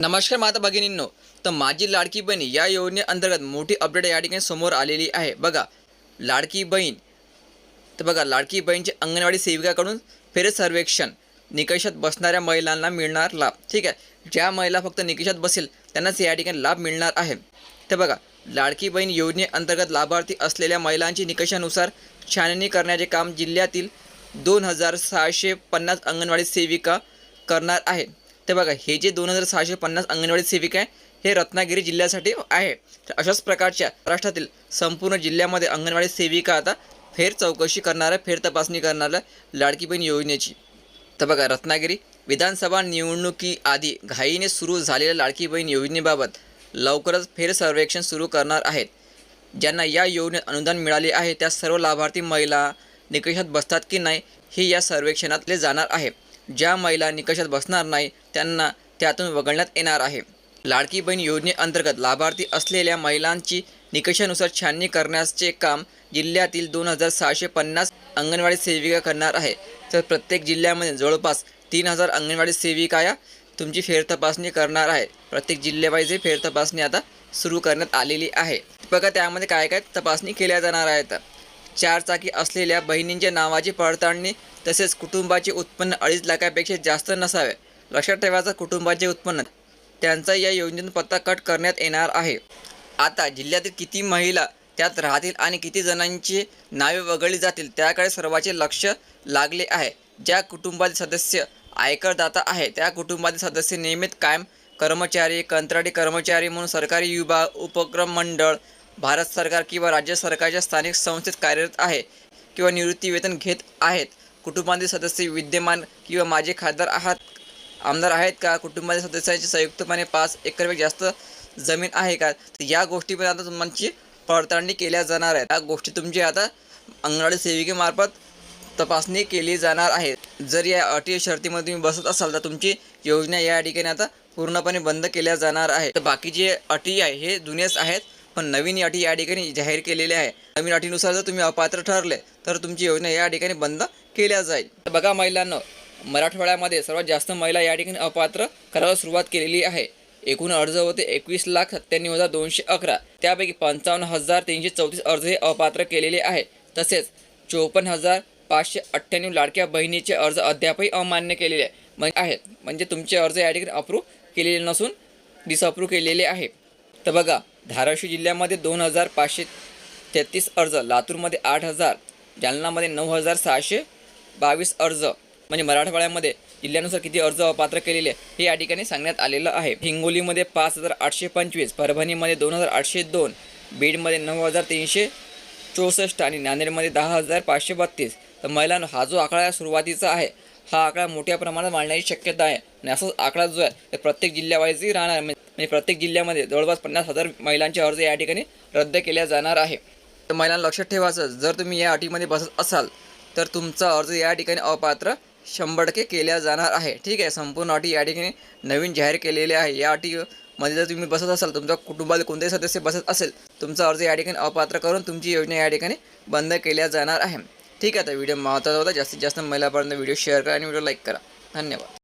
नमस्कार माता भगिनींनो. तर माझी लाडकी बहीण या योजनेअंतर्गत मोठी अपडेट या ठिकाणी समोर आलेली आहे. बघा लाडकी बहीण. तर बघा लाडकी बहीणचे अंगणवाडी सेविकाकडून फेर सर्वेक्षण. निकषात बसणाऱ्या महिलांना मिळणार लाभ. ठीक आहे? ज्या महिला फक्त निकषात बसेल त्यांनाच या ठिकाणी लाभ मिळणार आहे. तर बघा लाडकी बहीण योजनेअंतर्गत लाभार्थी असलेल्या महिलांची निकषानुसार छाननी करण्याचे काम जिल्ह्यातील दोन हजार सहाशे पन्नास अंगणवाडी सेविका करणार आहे ते बघा हे जे दोन हजार सहाशे पन्नास अंगणवाडी सेविका आहे हे रत्नागिरी जिल्ह्यासाठी आहे. तर अशाच प्रकारच्या महाराष्ट्रातील संपूर्ण जिल्ह्यामध्ये अंगणवाडी सेविका आता. फेर चौकशी करणाऱ्या फेर तपासणी करणाऱ्या लाडकी बहीण योजनेची. तर बघा रत्नागिरी विधानसभा निवडणुकीआधी घाईने सुरू झालेल्या लाडकी बहीण योजनेबाबत लवकरच फेर सर्वेक्षण सुरू करणार आहेत. ज्यांना या योजनेत अनुदान मिळाले आहे त्या सर्व लाभार्थी महिला निकषात बसतात की नाही हे या सर्वेक्षणातले जाणार आहे. ज्या महिला निकषात बसणार नाही त्यांना त्यातून वगळण्यात येणार आहे. लाडकी बहीण योजनेअंतर्गत लाभार्थी असलेल्या महिलांची निकषानुसार छाननी करण्याचे काम जिल्ह्यातील दोन हजार सहाशे पन्नास अंगणवाडी सेविका करणार आहे. तर प्रत्येक जिल्ह्यामध्ये जवळपास तीन हजार अंगणवाडी सेविका या तुमची फेरतपासणी करणार आहे. प्रत्येक जिल्ह्यावाईज ही आता सुरू करण्यात आलेली आहे. बघा त्यामध्ये काय काय तपासणी केल्या जाणार आहेत. चारचाकी असलेल्या बहिणींच्या नावाची पडताळणी तसेच कुटुंबाचे उत्पन्न अडीच लाखापेक्षा जास्त नसावे लक्षात ठेवायचं कुटुंबाचे उत्पन्न. त्यांचा या योजनेतून पत्ता कट करण्यात येणार आहे. आता जिल्ह्यातील किती महिला त्यात राहतील आणि किती जणांची नावे वगळली जातील त्याकडे सर्वांचे लक्ष लागले आहे. ज्या कुटुंबातील सदस्य आयकरदाता आहे त्या कुटुंबातील सदस्य नियमित कायम कर्मचारी कंत्राटी कर्मचारी म्हणून सरकारी विभाग उपक्रम मंडळ भारत सरकार किंवा राज्य सरकारच्या स्थानिक संस्थेत कार्यरत आहे किंवा निवृत्ती वेतन घेत आहेत. कुटुंबातील सदस्य विद्यमान किंवा माझे खासदार आहात आमदार आहेत का? कुटुंबातील सदस्यांची संयुक्तपणे पाच एकरपेक्षा जास्त जमीन आहे का? तर या गोष्टीमध्ये आता तुमची पडताळणी केल्या जाणार आहे. या गोष्टी तुमची आता अंगणवाडी सेविकेमार्फत तपासणी केली जाणार आहे. जर या अटी शर्तीमध्ये तुम्ही बसत असाल तर तुमची योजना या ठिकाणी आता पूर्णपणे बंद केल्या जाणार आहे तर बाकी जे अटी आहे हे जुनेच आहेत. पण नवीन अटी या ठिकाणी जाहीर केलेल्या आहे. नवीन अटीनुसार जर तुम्ही अपात्र ठरले तर तुमची योजना या ठिकाणी बंद केल्या जाईल. तर बघा महिलांना मराठवाड्यामध्ये सर्वात जास्त महिला या ठिकाणी अपात्र करायला सुरुवात केलेली आहे. एकूण अर्ज होते एकवीस लाख सत्त्याण्णव हजार दोनशे अकरा. त्यापैकी पंचावन्न हजार तीनशे चौतीस अर्ज हे अपात्र केलेले आहे. तसेच चोपन्न हजार पाचशे अठ्ठ्याण्णव लाडक्या बहिणीचे अर्ज अद्यापही अमान्य केलेले आहे म्हणजे आहेत. म्हणजे तुमचे अर्ज या ठिकाणी अप्रूव्ह केलेले नसून डिसअप्रूव्ह केलेले आहे. तर बघा धाराशिव जिल्ह्यामध्ये दोन हजार पाचशे तेहतीस अर्ज लातूरमध्ये आठ हजार जालनामध्ये नऊ हजार सहाशे बावीस अर्ज म्हणजे मराठवाड्यामध्ये जिल्ह्यानुसार किती अर्ज अपात्र केलेले हे या ठिकाणी सांगण्यात आलेलं आहे. हिंगोलीमध्ये पाच हजार आठशे पंचवीस परभणीमध्ये दोन हजार आठशे दोन बीडमध्ये नऊ हजार तीनशे चौसष्ट आणि नांदेडमध्ये दहा हजार पाचशे बत्तीस. तर महिलांनो हा जो आकडा सुरुवातीचा आहे हा आकडा मोठ्या प्रमाणात वाढण्याची शक्यता आहे. आणि असाच आकडा जो आहे ते प्रत्येक जिल्ह्यावाईजही राहणार म्हणजे प्रत्येक जिल्ह्यामध्ये जवळपास पन्नास हजार महिलांचे अर्ज या ठिकाणी रद्द केल्या जाणार आहे. तर महिलांना लक्षात ठेवायचं जर तुम्ही या अटीमध्ये बसत असाल तर तुमचा अर्ज या ठिकाणी अपात्र शंभर टक्के केल्या जाणार आहे. ठीक आहे संपूर्ण अटी या ठिकाणी नवीन जाहीर केलेले आहे. या अटीमध्ये जर तुम्ही बसत असाल तुमच्या कुटुंबातील कोणतेही सदस्य बसत असेल तुमचा अर्ज या ठिकाणी अपात्र करून तुमची योजना या ठिकाणी बंद केल्या जाणार आहे. ठीक आहे तर व्हिडिओ महत्त्वाचा होता जास्तीत जास्त महिलापर्यंत व्हिडिओ शेअर करा आणि व्हिडिओ लाईक करा. धन्यवाद.